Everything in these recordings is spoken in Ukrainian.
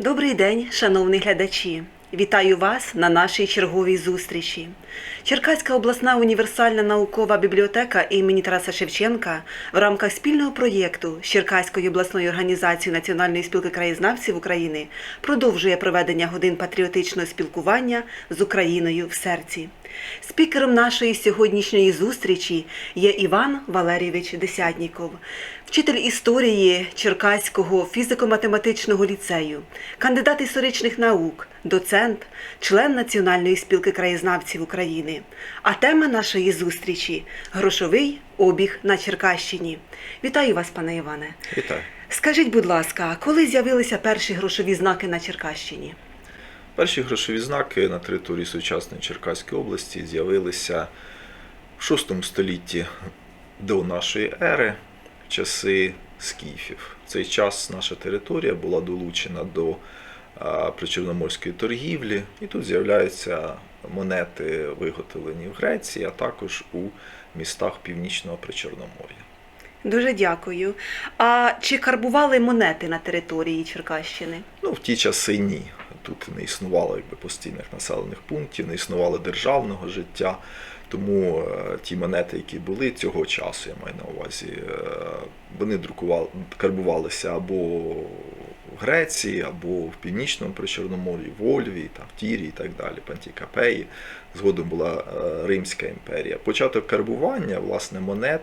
Добрий день, шановні глядачі! Вітаю вас на нашій черговій зустрічі. Черкаська обласна універсальна наукова бібліотека імені Тараса Шевченка в рамках спільного проєкту з Черкаською обласною організацією Національної спілки краєзнавців України продовжує проведення годин патріотичного спілкування з Україною в серці. Спікером нашої сьогоднішньої зустрічі є Іван Валерійович Десятніков, вчитель історії Черкаського фізико-математичного ліцею, кандидат історичних наук, доцент, член Національної спілки краєзнавців України. А тема нашої зустрічі грошовий обіг на Черкащині. Вітаю вас, пане Іване. Вітаю. Скажіть, будь ласка, коли з'явилися перші грошові знаки на Черкащині? Перші грошові знаки на території сучасної Черкаської області з'явилися в VI столітті до нашої ери, в часи скіфів. В цей час наша територія була долучена до причорноморської торгівлі, і тут з'являються монети, виготовлені в Греції, а також у містах Північного Причорномор'я. Дуже дякую. А чи карбували монети на території Черкащини? Ну, в ті часи ні. Тут не існувало якби, постійних населених пунктів, не існувало державного життя. Тому е, ті монети, які були цього часу, я маю на увазі, е, вони друкували, карбувалися або в Греції, або в Північному Причорномор'ї, в Ольві, там, в Тірі і так далі, Пантікапеї. Згодом була е, Римська імперія. Початок карбування власне монет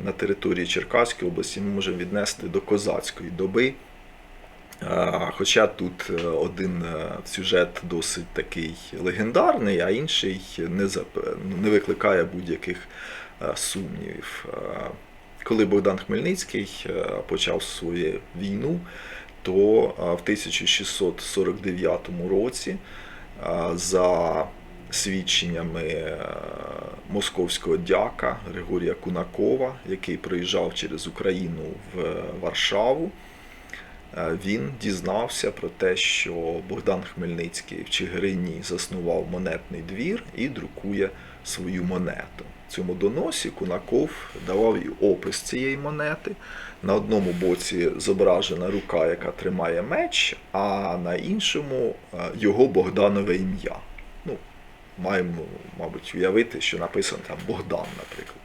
на території Черкаської області ми можемо віднести до козацької доби. Хоча тут е, один е, сюжет досить такий легендарний, а інший не, не викликає будь-яких е, сумнівів. Коли Богдан Хмельницький почав свою війну, то в 1649 році за свідченнями московського дяка Григорія Кунакова, який приїжджав через Україну в Варшаву, він дізнався про те, що Богдан Хмельницький в Чигирині заснував монетний двір і друкує свою монету. Цьому доносі Кунаков давав і опис цієї монети. На одному боці зображена рука, яка тримає меч, а на іншому е, його Богданове ім'я. Ну, маємо, мабуть, уявити, що написано там Богдан, наприклад.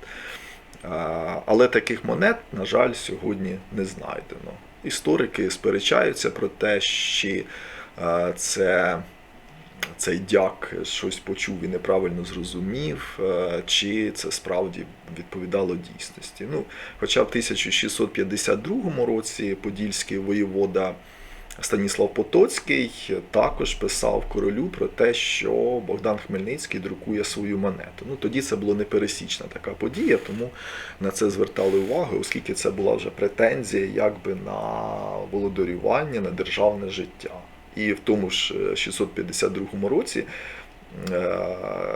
Але таких монет, на жаль, сьогодні не знайдено. Історики сперечаються про те, чи е, це, цей дяк щось почув і неправильно зрозумів, е, чи це справді відповідало дійсності. Ну, хоча в 1652 році подільський воєвода Станіслав Потоцький також писав королю про те, що Богдан Хмельницький друкує свою монету. Ну тоді це була непересічна така подія, тому на це звертали увагу, оскільки це була вже претензія якби на володарювання, на державне життя. І в тому ж е, 652 році е,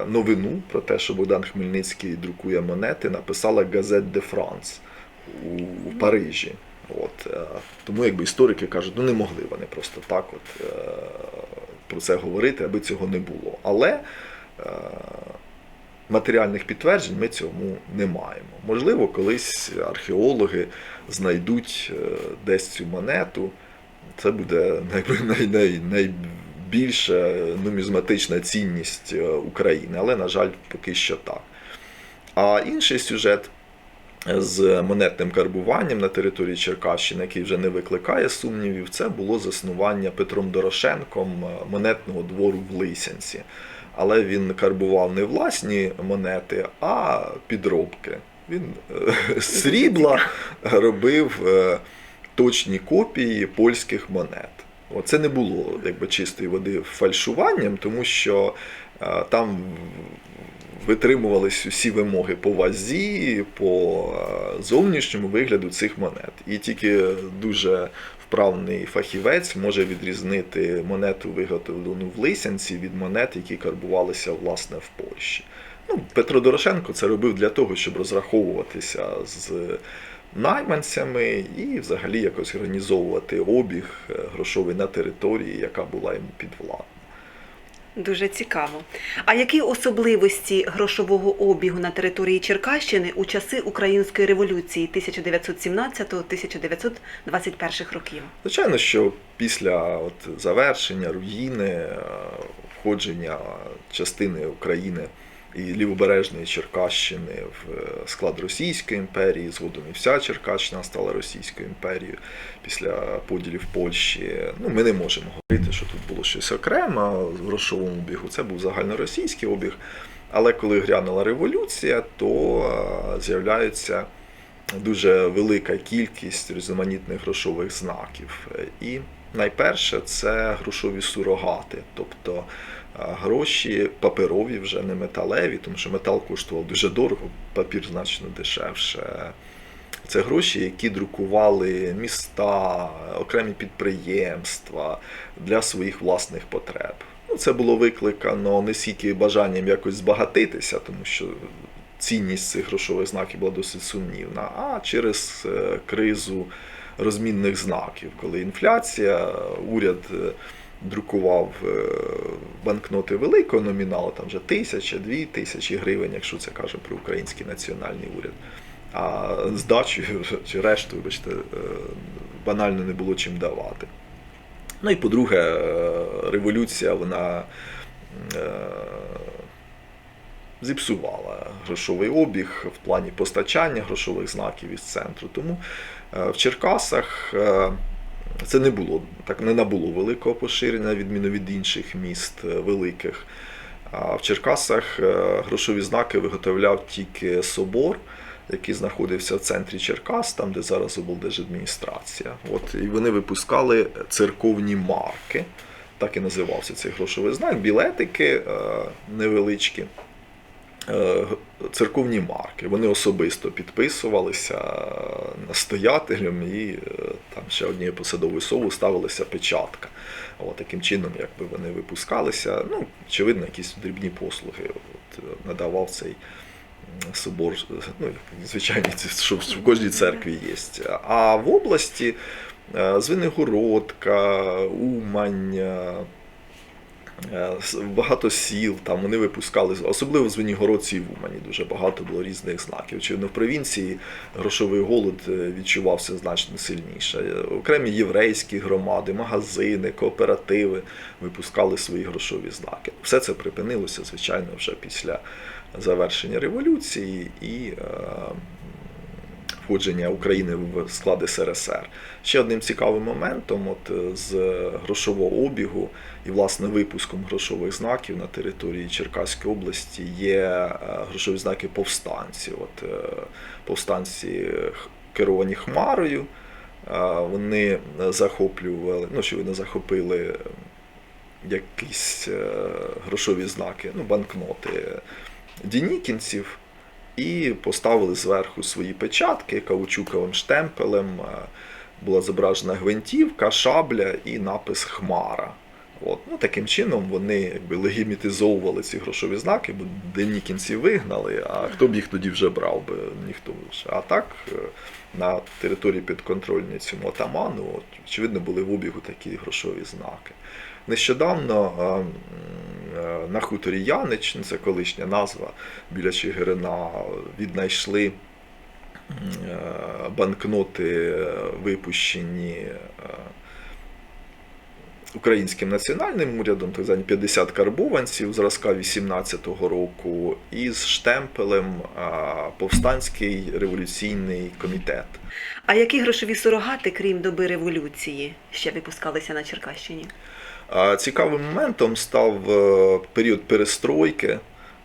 новину про те, що Богдан Хмельницький друкує монети, написала Газет де Франс у Парижі. От, е, тому якби історики кажуть, ну не могли вони просто так от, е, про це говорити, аби цього не було. Але е, матеріальних підтверджень ми цьому не маємо. Можливо, колись археологи знайдуть десь цю монету. Це буде най, най, найбільша нумізматична цінність України, але, на жаль, поки що так. А інший сюжет з монетним карбуванням на території Черкащини, який вже не викликає сумнівів, це було заснування Петром Дорошенком е, монетного двору в Лисянці. Але він карбував не власні монети, а підробки. Він е, з срібла робив е, точні копії польських монет. Це не було якби чистої води фальшуванням, тому що там витримувались усі вимоги по вазі, по е, зовнішньому вигляду цих монет. І тільки дуже вправний фахівець може відрізнити монету, виготовлену в Лисянці, від монет, які карбувалися власне в Польщі. Ну, Петро Дорошенко це робив для того, щоб розраховуватися з найманцями і взагалі якось організовувати обіг е, грошовий на території, яка була йому підвладна. Дуже цікаво. А які особливості грошового обігу на території Черкащини у часи Української революції 1917-1921 років? Звичайно, що після от завершення руїни, е, входження частини України і лівобережної Черкащини в е, склад Російської імперії, згодом і вся Черкащина стала Російською імперією після поділів Польщі. Ну, ми не можемо говорити, що тут було щось окреме в грошовому обігу. Це був загальноросійський обіг. Але коли грянула революція, то е, з'являється дуже велика кількість різноманітних грошових знаків. І найперше це грошові сурогати, тобто гроші паперові, вже не металеві, тому що метал коштував дуже дорого, папір значно дешевше. Це гроші, які друкували міста, окремі підприємства для своїх власних потреб. Ну, це було викликано не стільки бажанням якось збагатитися, тому що цінність цих грошових знаків була досить сумнівна, а через е, кризу розмінних знаків, коли інфляція, уряд е, друкував е, банкноти великого номіналу, там вже тисяча, дві тисячі гривень, якщо це каже про український національний уряд. А здачу чи решту, вибачте, е, банально не було чим давати. Ну і по-друге, е, революція вона зіпсувала грошовий обіг в плані постачання грошових знаків із центру. Тому в Черкасах це не було так не набуло великого поширення, відміну від інших міст е, великих. А в Черкасах е, грошові знаки виготовляв тільки собор, який знаходився в центрі Черкас, там де зараз облдержадміністрація. От і вони випускали церковні марки. Так і називався цей грошовий знак, білетики е, невеличкі, церковні марки. Вони особисто підписувалися настоятелем і е, там ще однією посадовою особою ставилася печатка. От, таким чином, якби вони випускалися. Ну, очевидно, якісь дрібні послуги от, е, надавав цей собор, ну, звичайно, що в кожній церкві є. А в області е, Звенигородка, Умань, е, Е, Багато сіл там вони випускали, особливо в Звенігородці в Умані дуже багато було різних знаків. Очевидно, в провінції грошовий голод е, відчувався значно сильніше. Е, Окремі єврейські громади, магазини, кооперативи випускали свої грошові знаки. Все це припинилося, звичайно, вже після завершення революції і е, входження України в склад СРСР. Ще одним цікавим моментом, от е, з грошового обігу і власне випуском грошових знаків на території Черкаської області є е, грошові знаки повстанців. От е, повстанці керовані Хмарою. Вони захоплювали, ну що вони захопили якісь грошові знаки, ну, банкноти дінікінців і поставили зверху свої печатки каучуковим штемпелем. е, Була зображена гвинтівка, шабля і напис Хмара. От. Ну, таким чином вони якби, легімітизовували ці грошові знаки, бо денікінці вигнали, а хто б їх тоді вже брав би? Ніхто вже. А так е, на території підконтрольній цьому атаману, от, очевидно, були в обігу такі грошові знаки. Нещодавно е, на хуторі Янич, ну, це колишня назва біля Чигирина, віднайшли е, банкноти, е, випущені е, українським національним урядом, так звані 50 карбованців зразка 18-го року, із штемпелем Повстанський революційний комітет. А які грошові сурогати, крім доби революції, ще випускалися на Черкащині? Цікавим моментом став е, період перестройки,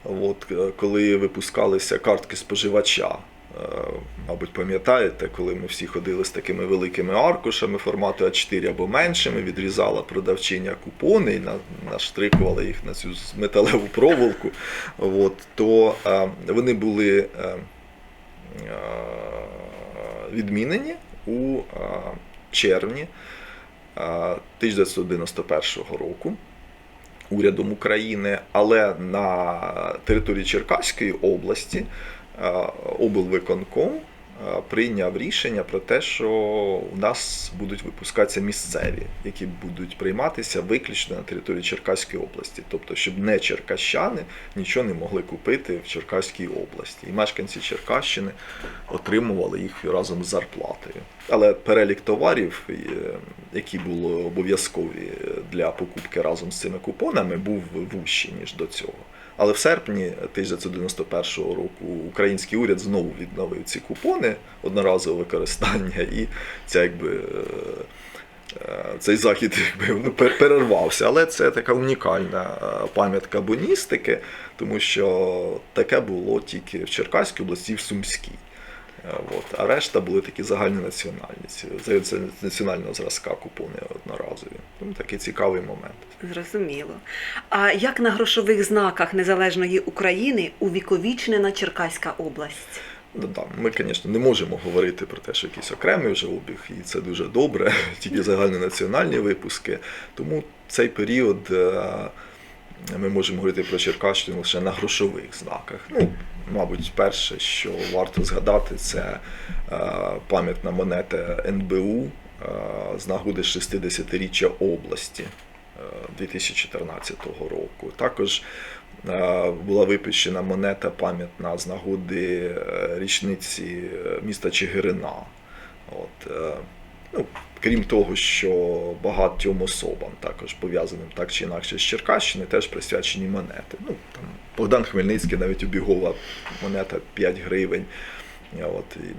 от, е, коли випускалися картки споживача. Е, Мабуть, пам'ятаєте, коли ми всі ходили з такими великими аркушами формату А4 або меншими, відрізала продавчиня купони і наштрикувала їх на цю металеву проволоку. От, то вони були відмінені у червні. 1991 року урядом України, але на території Черкаської області облвиконком прийняв рішення про те, що у нас будуть випускатися місцеві, які будуть прийматися виключно на території Черкаської області. Тобто, щоб не черкащани нічого не могли купити в Черкаській області. І мешканці Черкащини отримували їх разом з зарплатою. Але перелік товарів, е, які були обов'язкові для покупки разом з цими купонами, був вущий, ніж до цього. Але в серпні 1991 року український уряд знову відновив ці купони одноразового використання, і ця якби. е, е, Цей захід якби ну, перервався, але це така унікальна е, пам'ятка боністики, тому що таке було тільки в Черкаській області і в Сумській. Е, От. А решта були такі це- це національного зразка купони одноразові. Тому такий цікавий момент. Зрозуміло. А як на грошових знаках незалежної України увіковічнена Черкаська область? Ну, да, ми, звісно, не можемо говорити про те, що якийсь окремий вже обіг, і це дуже добре, тільки загальнонаціональні випуски. Тому цей період е, ми можемо говорити про Черкащину лише на грошових знаках. Ну, мабуть, перше, що варто згадати, це е, пам'ятна монета НБУ е, з нагоди 60-річчя області. е, 2014 року. Також е, була випущена монета пам'ятна з нагоди е, річниці е, міста Чигирина. От, е, ну, крім того, що багатьом особам, також пов'язаним так чи інакше з Черкащини, теж присвячені монети. Ну, там, Богдан Хмельницький, навіть обігова монета 5 гривень. От, і,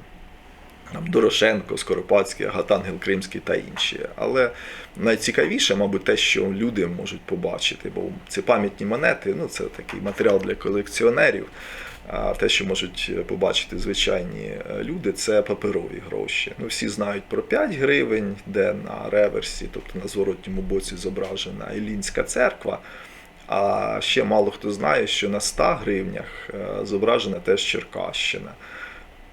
там, Дорошенко, Скоропадський, Агатангел Кримський та інші. Але найцікавіше, мабуть, те, що люди можуть побачити, бо ці пам'ятні монети ну, це такий матеріал для колекціонерів. А те, що можуть побачити звичайні е, люди, це паперові гроші. Ну, всі знають про 5 гривень, де на реверсі, тобто на зворотньому боці зображена Іллінська церква. А ще мало хто знає, що на 100 гривнях е, зображена теж Черкащина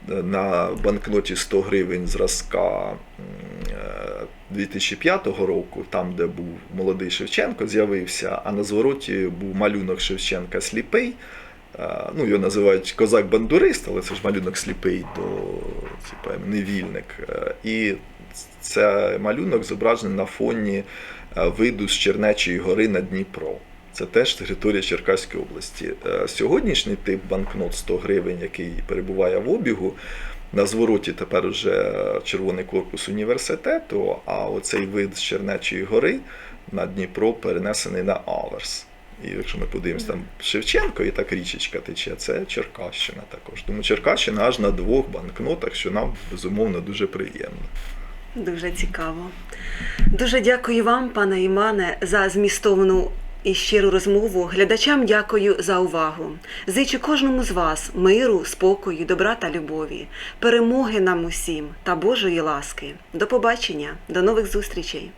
на банкноті 100 гривень зразка е, 2005 року, там, де був молодий Шевченко, з'явився, а на звороті був малюнок Шевченка сліпий. Е, Ну, його називають козак-бандурист, але це ж малюнок сліпий до типу, невільник. Е, І це малюнок зображений на фоні е, виду з Чернечої гори на Дніпро. Це теж територія Черкаської області. Е, Сьогоднішній тип банкнот 100 гривень, який перебуває в обігу, на звороті тепер вже червоний корпус університету, а оцей вид з Чернечої гори на Дніпро перенесений на Аверс. І якщо ми подивимося там Шевченко і так річечка тече, це Черкащина також. Тому Черкащина аж на двох банкнотах, що нам безумовно дуже приємно. Дуже цікаво. Дуже дякую вам, пане Імане, за змістовну і щиру розмову. Глядачам дякую за увагу. Зичу кожному з вас миру, спокою, добра та любові, перемоги нам усім та Божої ласки. До побачення, до нових зустрічей.